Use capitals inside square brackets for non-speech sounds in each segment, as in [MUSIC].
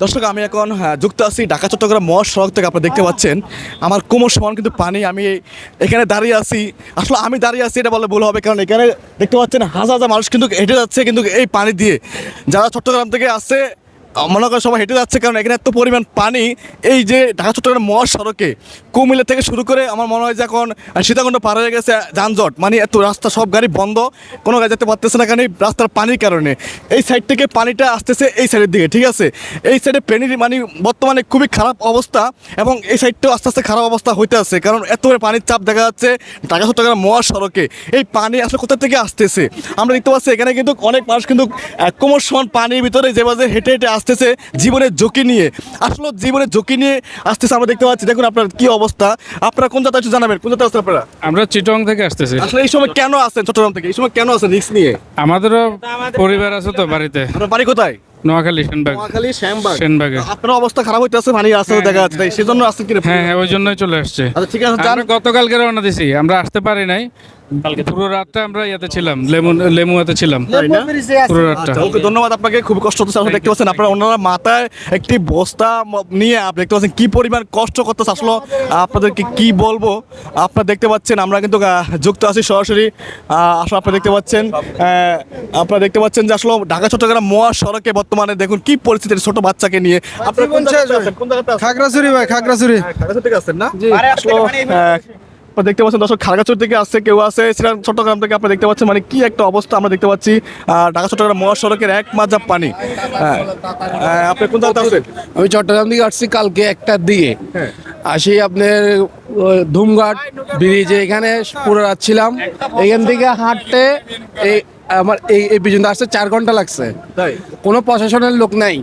দর্শক আমি এখন আহ, যুক্ত আছি ঢাকা চট্টগ্রাম মহাসড়ক থেকে আপনারা দেখতে পাচ্ছেন। আমার কোমর সমান কিন্তু পানি আমি এখানে দাঁড়িয়ে আছি। আসলে আমি দাঁড়িয়ে আছি এটা বলে ভুল হবে কারণ এখানে দেখতে পাচ্ছেন হাজার হাজার মানুষ কিন্তু হেঁটে যাচ্ছে কিন্তু এই পানি দিয়ে। যারা চট্টগ্রাম থেকে আসছে মনে করেন সবাই হেঁটে যাচ্ছে, কারণ এখানে এত পরিমাণ পানি। এই যে ঢাকা, চট্টগ্রাম মহাসড়কে কুমিল্লা থেকে শুরু করে আমার মনে হয় যে এখন সীতাকুণ্ড পার হয়ে গেছে, যানজট মানে এত রাস্তা, সব গাড়ি বন্ধ, কোনো গাড়ি যেতে পারতেছে না, কারণ এই রাস্তার পানির কারণে। এই সাইড থেকে পানিটা আসতেছে এই সাইডের দিকে, ঠিক আছে? এই সাইডে পানির মানে বর্তমানে খুবই খারাপ অবস্থা এবং এই সাইডটাও আস্তে আস্তে খারাপ অবস্থা হইতে আছে, কারণ এত পানির চাপ দেখা যাচ্ছে ঢাকা, চট্টগ্রাম মহাসড়কে। এই পানি আসলে কোথা থেকে আসতেছে? আমরা দেখতে পাচ্ছি এখানে কিন্তু অনেক মানুষ কিন্তু কোমর সমান পানির ভিতরে যেভাবে হেঁটে হেঁটে আসতেছে জীবনের ঝুঁকি নিয়ে। আসলে জীবনের ঝুঁকি নিয়ে আসতেছে আমরা দেখতে পাচ্ছি। দেখুন আপনার কি অবস্থা। আপনারা কোন জায়গায় জানাবেন কোন জায়গায় আপনারা? আমরা চিটং থেকে আসতেছি। আসলে এই সময় কেন আসেন চট্টগ্রাম থেকে? এই সময় কেন আসেন রিস্ক নিয়ে? আমাদেরও পরিবার আছে তো বাড়িতে। আপনার বাড়ি কোথায়? নোয়াখালী সেনবাগ। নোয়াখালী শ্যামবাগ সেনবাগে। আপনার অবস্থা খারাপ হইতে পানি আসতে দেখা যাচ্ছে। তাই সেজন্য আসছেন কিনা হ্যাঁ হ্যাঁ ওই জন্যই চলে আসছে। আচ্ছা ঠিক আছে আমরা গতকালকে রওনা দিছি আমরা আসতে পারি নাই। পুরো রাতটা আমরা ইয়াতে ছিলাম লেমু লেমুয়াতে ছিলাম। পুরো রাতটা। আচ্ছা ওকে ধন্যবাদ আপনাকে খুব কষ্ট হচ্ছে। আসলে দেখতে পাচ্ছেন আপনারা ওনারা মাথায় একটি বস্তা নিয়ে আপনি দেখতে পাচ্ছেন কি পরিমাণ কষ্ট করতেছে। আসলে আপনাদেরকে কি বলব আপনারা দেখতে পাচ্ছেন আমরা কিন্তু যুক্ত আছি সরাসরি। আহ, আসলে আপনারা দেখতে পাচ্ছেন আহ, আপনারা দেখতে পাচ্ছেন যে আসলে ঢাকা চট্টগ্রাম মহাসড়কে বর্তমানে দেখুন কি পরিস্থিতি ছোট বাচ্চাকে নিয়ে। আপনারা কোন খাগড়াছড়ি ভাই খাগড়াছড়ি। হ্যাঁ, খাগড়াছড়ি থেকে আসছেন না? আসলে দেখতে পাচ্ছেন দর্শক খাগড়াছড়ি থেকে আসছে কেউ আছে? সেটা চট্টগ্রাম থেকে আপনারা দেখতে পাচ্ছেন মানে কি একটা অবস্থা আমরা দেখতে পাচ্ছি। ঢাকা চট্টগ্রাম মহাসড়কের এক মাজা পানি। হ্যাঁ, আপনি কোন জায়গাতে আছেন? আমি চট্টগ্রাম থেকে আসছি কালকে একটার দিকে। হ্যাঁ। আসি আপনার ধুমঘাট ব্রিজে। এখানে পুরো রাত ছিলাম। এখান থেকে হাঁটতে এই আমার এই এই পর্যন্ত আসতে চার ঘণ্টা লাগছে। তাই? কোনো প্রশাসনের লোক নাই।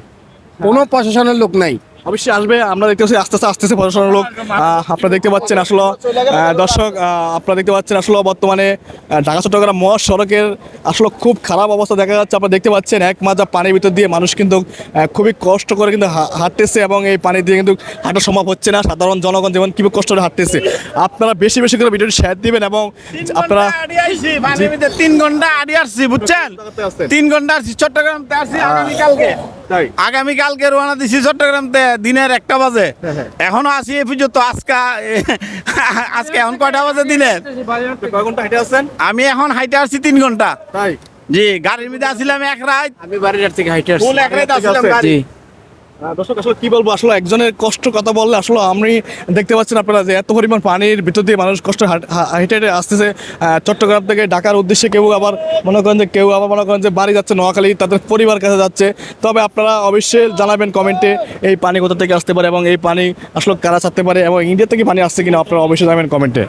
কোনো প্রশাসনের লোক নাই। অবশ্যই আসবে। আমরা দেখতে পাচ্ছি আস্তে আস্তে আস্তে আস্তে প্রশাসনের লোক আপনারা দেখতে পাচ্ছেন আসলে দর্শক আপনারা দেখতে পাচ্ছেন আসলে বর্তমানে ঢাকা চট্টগ্রাম মহাসড়কের আসলে খুব খারাপ অবস্থা দেখা যাচ্ছে। আপনারা দেখতে পাচ্ছেন এক মাজা পানির ভিতর দিয়ে মানুষ কিন্তু খুবই কষ্ট করে কিন্তু হাঁটতেছে এবং এই পানি দিয়ে কিন্তু হাঁটা সম্ভব হচ্ছে না। সাধারণ জনগণ যেমন কীভাবে কষ্ট করে হাঁটতেছে। আপনারা বেশি বেশি করে ভিডিওটি শেয়ার দিবেন এবং আপনারা তিন ঘণ্টা আড়ি আসছি বুঝছেন? তিন ঘণ্টা আসছি চট্টগ্রাম আসছি আগামীকালকে। তাই? আগামীকালকে রোয়ানা দিছি চট্টগ্রাম তে দিনের একটা বাজে। এখনও আসি এই পুজো তো আজকে [LAUGHS] আজকে এখন কয়টা বাজে দিনের? আমি এখন হাইটে আসছি তিন ঘণ্টা। জি গাড়ির মধ্যে আসছিলাম এক রাত। আমি বাড়ির থেকে হাইটে আসছি। এক রাত আসছিলাম গাড়ি। দর্শক, আসলে কি বলব? আসলে একজনের কষ্ট কথা বললে আসলে আমি দেখতে পাচ্ছেন আপনারা যে এত পরিমাণ পানির ভিতর দিয়ে মানুষ কষ্ট হাঁট- হেঁটে আসতেছে। চট্টগ্রাম থেকে ঢাকার উদ্দেশ্যে কেউ আবার মনে করেন যে কেউ আবার মনে করেন যে বাড়ি যাচ্ছে, নোয়াখালী তাদের পরিবার কাছে যাচ্ছে। তবে আপনারা অবশ্যই জানাবেন কমেন্টে এই পানি কোথা থেকে আসতে পারে এবং এই পানি আসলে কারা ছাড়তে পারে এবং ইন্ডিয়া থেকে পানি আসছে কিনা আপনারা অবশ্যই জানাবেন কমেন্টে।